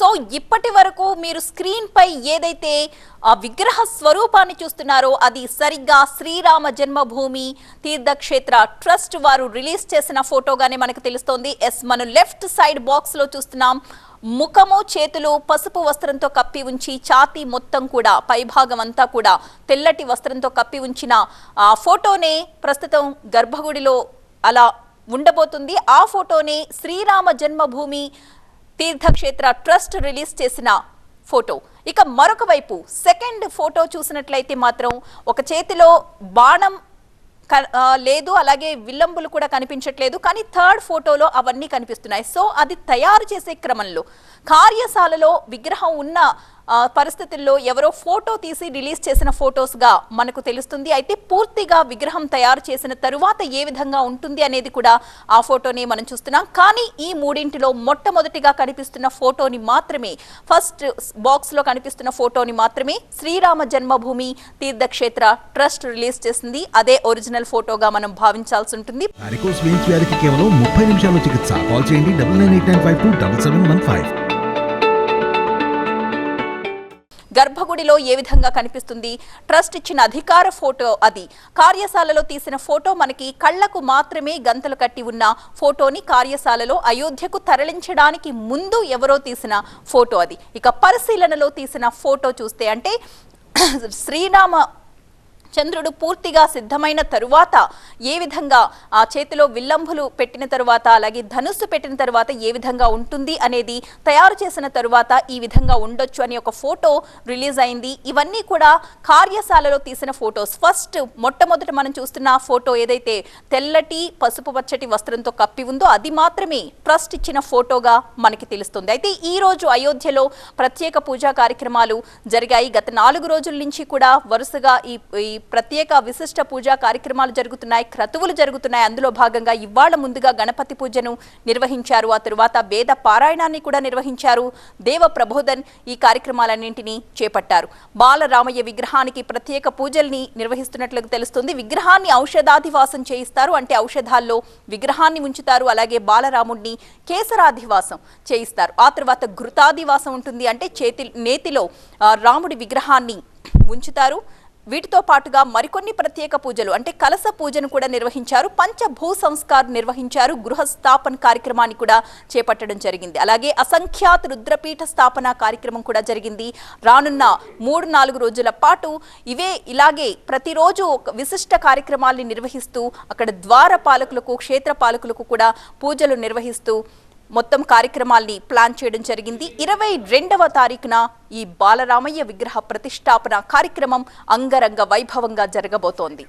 So ఇప్పటి వరకు మీరు స్క్రీన్ పై ఏదైతే ఆ విగ్రహ స్వరూపాన్ని చూస్తున్నారో అది సరిగ్గా శ్రీరామ జన్మభూమి తీర్థక్షేత్ర ట్రస్ట్ వారు రిలీజ్ చేసిన ఫోటోగానే మనకు తెలుస్తోంది. ఎస్ మనం లెఫ్ట్ సైడ్ బాక్స్లో చూస్తున్నాం. ముఖము చేతులు పసుపు వస్త్రంతో కప్పి ఉంచి ఛాతీ మొత్తం కూడా పైభాగం అంతా కూడా తెల్లటి వస్త్రంతో కప్పి ఉంచిన ఆ ఫోటోనే ప్రస్తుతం గర్భగుడిలో అలా ఉండబోతుంది. ఆ ఫోటోనే శ్రీరామ జన్మభూమి తీర్థక్షేత్ర ట్రస్ట్ రిలీజ్ చేసిన ఫోటో. ఇక మరొక వైపు సెకండ్ ఫోటో చూసినట్లయితే మాత్రం ఒక చేతిలో బాణం లేదు అలాగే విల్లంబులు కూడా కనిపించట్లేదు కానీ థర్డ్ ఫోటోలో అవన్నీ కనిపిస్తున్నాయి. సో అది తయారు చేసే క్రమంలో కార్యశాలలో విగ్రహం ఉన్న పరిస్థితుల్లో ఎవరో ఫోటో తీసి రిలీజ్ చేసిన ఫోటోస్గా మనకు తెలుస్తుంది. అయితే పూర్తిగా విగ్రహం తయారు చేసిన తరువాత ఏ విధంగా ఉంటుంది అనేది కూడా ఆ ఫోటోని మనం చూస్తున్నాం. కానీ ఈ మూడింటిలో మొట్టమొదటిగా కనిపిస్తున్న ఫోటోని మాత్రమే ఫస్ట్ బాక్స్లో కనిపిస్తున్న ఫోటోని మాత్రమే శ్రీరామ జన్మభూమి తీర్థక్షేత్ర ట్రస్ట్ రిలీజ్ చేసింది. అదే ఒరిజినల్ ఫోటోగా మనం భావించాల్సి ఉంటుంది. కేవలం ముప్పై చికిత్స. కాల్ చేయండి గర్భగుడిలో ఏ విధంగా కనిపిస్తుంది? ట్రస్ట్ ఇచ్చిన అధికార ఫోటో అది. కార్యశాలలో తీసిన ఫోటో మనకి కళ్ళకు మాత్రమే గంతలు కట్టి ఉన్న ఫోటోని కార్యశాలలో అయోధ్యకు తరలించడానికి ముందు ఎవరో తీసిన ఫోటో అది. ఇక పరిశీలనలో తీసిన ఫోటో చూస్తే అంటే శ్రీరామ చంద్రుడు పూర్తిగా సిద్ధమైన తరువాత ఏ విధంగా ఆ చేతిలో విల్లంబులు పెట్టిన తరువాత అలాగే ధనుస్సు పెట్టిన తరువాత ఏ విధంగా ఉంటుంది అనేది తయారు చేసిన తరువాత ఈ విధంగా ఉండొచ్చు అని ఒక ఫోటో రిలీజ్ అయింది. ఇవన్నీ కూడా కార్యశాలలో తీసిన ఫోటోస్. ఫస్ట్ మొట్టమొదట మనం చూస్తున్న ఫోటో ఏదైతే తెల్లటి పసుపు పచ్చటి వస్త్రంతో కప్పి ఉందో అది మాత్రమే ట్రస్ట్ ఇచ్చిన ఫోటోగా మనకి తెలుస్తుంది. అయితే ఈ రోజు అయోధ్యలో ప్రత్యేక పూజా కార్యక్రమాలు జరిగాయి. గత నాలుగు రోజుల నుంచి కూడా వరుసగా ఈ ఈ ప్రత్యేక విశిష్ట పూజా కార్యక్రమాలు జరుగుతున్నాయి క్రతువులు జరుగుతున్నాయి. అందులో భాగంగా ఇవాళ ముందుగా గణపతి పూజను నిర్వహించారు. ఆ తరువాత వేద పారాయణాన్ని కూడా నిర్వహించారు. దేవ ప్రబోధన్ ఈ కార్యక్రమాలన్నింటినీ చేపట్టారు. బాలరామయ్య విగ్రహానికి ప్రత్యేక పూజల్ని నిర్వహిస్తున్నట్లు తెలుస్తుంది. విగ్రహాన్ని ఔషధాధివాసం చేయిస్తారు. అంటే ఔషధాల్లో విగ్రహాన్ని ఉంచుతారు. అలాగే బాలరాముడిని కేసరాధివాసం చేయిస్తారు. ఆ తర్వాత ఘృతాధివాసం ఉంటుంది. అంటే చేతి నేతిలో రాముడి విగ్రహాన్ని ఉంచుతారు. వీటితో పాటుగా మరికొన్ని ప్రత్యేక పూజలు అంటే కలస పూజను కూడా నిర్వహించారు. పంచభూ సంస్కార్ నిర్వహించారు. గృహ స్థాపన కార్యక్రమాన్ని కూడా చేపట్టడం జరిగింది. అలాగే అసంఖ్యాత రుద్రపీఠ స్థాపన కార్యక్రమం కూడా జరిగింది. రానున్న మూడు నాలుగు రోజుల పాటు ఇవే ఇలాగే ప్రతిరోజు ఒక విశిష్ట కార్యక్రమాల్ని నిర్వహిస్తూ అక్కడ ద్వార పాలకులకు క్షేత్ర పాలకులకు కూడా పూజలు నిర్వహిస్తూ మొత్తం కార్యక్రమాల్ని ప్లాన్ చేయడం జరిగింది. ఇరవై రెండవ తారీఖున ఈ బాలరామయ్య విగ్రహ ప్రతిష్టాపన కార్యక్రమం అంగరంగ వైభవంగా జరగబోతోంది.